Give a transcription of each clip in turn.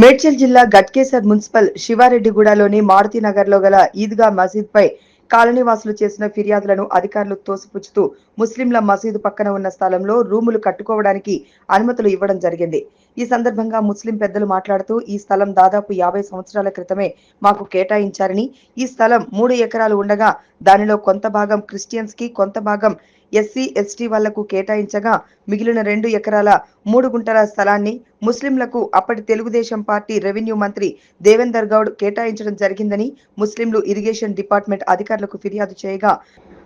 మేడ్చల్ జిల్లా గట్కేసర్ మున్సిపల్ శివారెడ్డిగూడలోని మారుతినగర్లో గల ఈద్గా మసీద్పై కాలనీవాసులు చేసిన ఫిర్యాదులను అధికారులు తోసిపుచ్చుతూ ముస్లింల మసీదు పక్కన ఉన్న స్థలంలో రూములు కట్టుకోవడానికి అనుమతులు ఇవ్వడం జరిగింది. ఈ సందర్భంగా ముస్లిం పెద్దలు మాట్లాడుతూ ఈ స్థలం దాదాపు యాభై సంవత్సరాల క్రితమే మాకు కేటాయించారని ఈ స్థలం మూడు ఎకరాలు ఉండగా దానిలో కొంత భాగం క్రిస్టియన్స్కి కొంత భాగం ఎస్సీ ఎస్టీ వాళ్ళకు కేటాయించగా మిగిలిన రెండు ఎకరాల మూడు గుంటల స్థలాన్ని ముస్లింలకు అప్పటి తెలుగుదేశం పార్టీ రెవెన్యూ మంత్రి దేవేందర్ గౌడ్ కేటాయించడం జరిగిందని ముస్లింలు ఇరిగేషన్ డిపార్ట్మెంట్ అధికారులకు ఫిర్యాదు చేయగా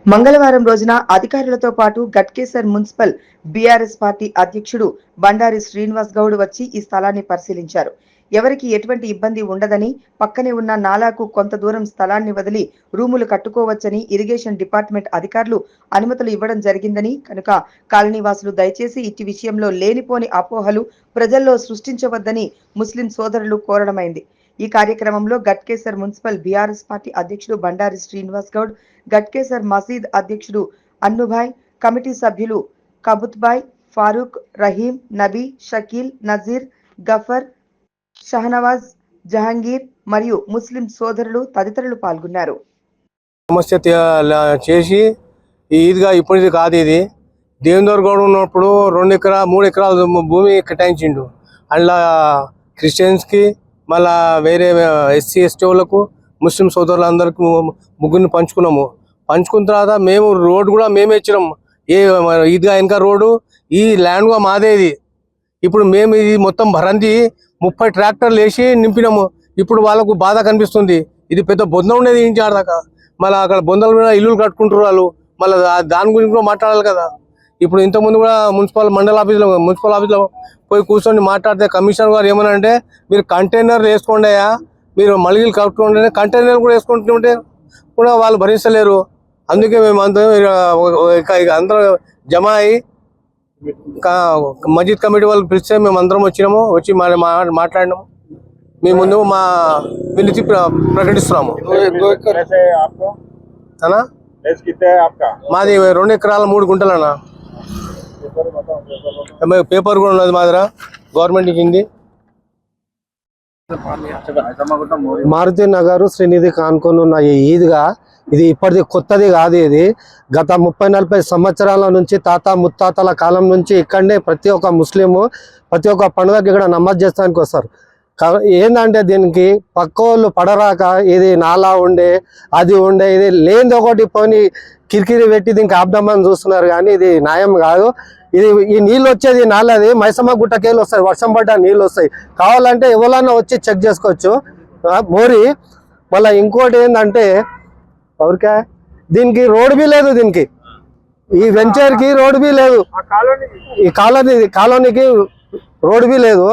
మంగళవారం రోజున అధికారులతో పాటు గట్కేసర్ మున్సిపల్ బీఆర్ఎస్ పార్టీ అధ్యక్షుడు బండారి శ్రీనివాస్ గౌడ్ వచ్చి ఈ స్థలాన్ని పరిశీలించారు. ఎవరికి ఎటువంటి ఇబ్బంది ఉండదని పక్కనే ఉన్న నాలాకు కొంత దూరం స్థలాన్ని వదిలి రూములు కట్టుకోవచ్చని ఇరిగేషన్ డిపార్ట్మెంట్ అధికారులు అనుమతులు ఇవ్వడం జరిగిందని కనుక కాలనీవాసులు దయచేసి ఇట్టి విషయంలో లేనిపోని అపోహలు ప్రజల్లో సృష్టించవద్దని ముస్లిం సోదరులు కోరడమైంది. ఈ కార్యక్రమంలో గట్కేసర్ మున్సిపల్ బీఆర్ఎస్ పార్టీ అధ్యక్షుడు బండారి శ్రీనివాస్ గౌడ్ గట్కేసర్ మసీద్ అధ్యక్షుడు అన్నుభాయ్ కమిటీ సభ్యులు కబుత్బాయ్ ఫారూక్ రహీం నబీ షకీల్ నజీర్ గఫర్ షహనవాజ్ జహంగీర్ మరియు ముస్లిం సోదరులు తదితరులు పాల్గొన్నారు. సమస్య చేసి ఈ ఈద్గా ఇప్పుడు కాదు ఇది. దేవేందర్ గౌడ్ ఉన్నప్పుడు రెండు ఎకరా మూడు ఎకరాల భూమి కేటాయించిండు. అందులో క్రిస్టియన్స్కి మళ్ళా వేరే ఎస్సీ ఎస్టీ వాళ్ళకు ముస్లిం సోదరులందరికీ ముగ్గురిని పంచుకున్నాము. పంచుకున్న తర్వాత మేము రోడ్డు కూడా మేమే ఇచ్చినాం. ఏ ఈద్గా వెనక రోడ్డు ఈ ల్యాండ్ కూడా మాదే ఇది. ఇప్పుడు మేము ఇది మొత్తం భరంతి ముప్పై ట్రాక్టర్లు వేసి నింపినాము. ఇప్పుడు వాళ్ళకు బాధ కనిపిస్తుంది. ఇది పెద్ద బొంద ఉండేది ఇంటి ఆడదాకా. మళ్ళీ అక్కడ బొందల మీద ఇల్లులు కట్టుకుంటారు వాళ్ళు. మళ్ళీ దాని గురించి కూడా మాట్లాడాలి కదా. ఇప్పుడు ఇంతకుముందు కూడా మున్సిపల్ మండల ఆఫీస్లో మున్సిపల్ ఆఫీస్లో పోయి కూర్చొని మాట్లాడితే కమిషనర్ గారు ఏమనంటే మీరు కంటైనర్ వేసుకోండి అయ్యా. మీరు మలిగిలు కట్టుకోండి కంటైనర్ కూడా వేసుకుంటుంటే కూడా వాళ్ళు భరించలేరు. అందుకే మేము అందరం ఇక ఇక అందరం జమ అయ్యి మస్జిద్ కమిటీ వాళ్ళు పిలిస్తే మేము అందరం వచ్చినాము వచ్చి మాట్లాడినాము. మేము ముందు మా పిలిచి ప్రకటిస్తున్నాము. మాది రెండు ఎకరాల మూడు గుంటలన్నా. పేపర్ కూడా ఉన్నది మాదిరా గవర్నమెంట్ కింది. మారుతి నగరు శ్రీనిధి కానుకొని ఉన్న ఈ ఈద్గా ఇది ఇప్పటిది కొత్తది కాదు ఇది. గత ముప్పై నలభై సంవత్సరాల నుంచి తాత ముత్తాతల కాలం నుంచి ఇక్కడనే ప్రతి ఒక్క ముస్లిము ప్రతి ఒక్క పండుగకి ఇక్కడ నమాజ్ చేస్తానికి వస్తారు. కా- ఏందంటే దీనికి పక్కోళ్ళు పడరాక ఇది నాలా ఉండే అది ఉండే ఇది లేనిది ఒకటి పోని కిరికిరి పెట్టి దీనికి ఆబ్దామని చూస్తున్నారు కానీ ఇది న్యాయం కాదు. ఇది ఈ నీళ్ళు వచ్చేది నాలది మైసమ్మ గుట్టకేళ్ళు వస్తాయి వర్షం పడ్డా నీళ్ళు వస్తాయి. కావాలంటే ఎవరన్నా వచ్చి చెక్ చేసుకోవచ్చు. మోరీ మోరి మళ్ళీ ఇంకోటి ఏంటంటే ఎవరికా దీనికి రోడ్ బి లేదు దీనికి. ఈ వెంచర్కి రోడ్ బి లేదు. ఈ కాలనీ కాలనీకి రోడ్ బి లేదు.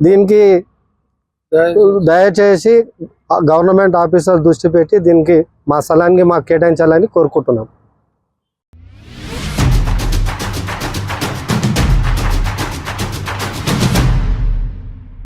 దీనికి దయచేసి గవర్నమెంట్ ఆఫీసర్ దృష్టి పెట్టి దీనికి మా స్థలానికి మాకు కేటాయించాలని కోరుకుంటున్నాం.